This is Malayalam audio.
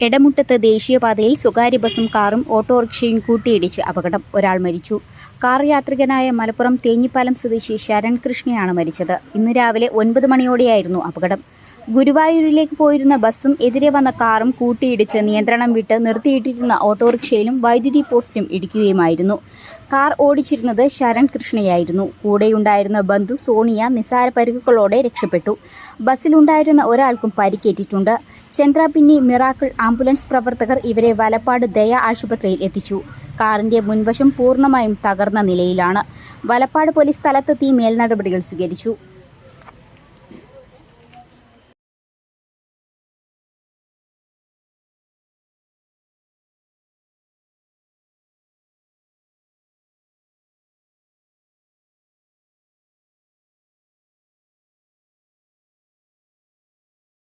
എടമുട്ടത്ത് ദേശീയപാതയിൽ സ്വകാര്യ ബസും കാറും ഓട്ടോറിക്ഷയും കൂട്ടിയിടിച്ച് അപകടം. ഒരാൾ മരിച്ചു. കാർ യാത്രികനായ മലപ്പുറം തേഞ്ഞിപ്പാലം സ്വദേശി ശരൺ കൃഷ്ണയാണ് മരിച്ചത്. ഇന്ന് രാവിലെ ഒൻപത് മണിയോടെയായിരുന്നു അപകടം. ഗുരുവായൂരിലേക്ക് പോയിരുന്ന ബസ്സും എതിരെ വന്ന കാറും കൂട്ടിയിടിച്ച് നിയന്ത്രണം വിട്ട് നിർത്തിയിട്ടിരുന്ന ഓട്ടോറിക്ഷയിലും വൈദ്യുതി പോസ്റ്റും ഇടിക്കുകയുമായിരുന്നു. കാർ ഓടിച്ചിരുന്നത് ശരൺ കൃഷ്ണയായിരുന്നു. കൂടെയുണ്ടായിരുന്ന ബന്ധു സോണിയ നിസാര പരിക്കുകളോടെ രക്ഷപ്പെട്ടു. ബസ്സിലുണ്ടായിരുന്ന ഒരാൾക്കും പരിക്കേറ്റിട്ടുണ്ട്. ചന്ദ്രപിന്നി മിറാക്കിൾ ആംബുലൻസ് പ്രവർത്തകർ ഇവരെ വലപ്പാട് ദയ ആശുപത്രിയിൽ എത്തിച്ചു. കാറിന്റെ മുൻവശം പൂർണമായും തകർന്ന നിലയിലാണ്. വലപ്പാട് പോലീസ് സ്ഥലത്തെത്തി മേൽനടപടികൾ സ്വീകരിച്ചു.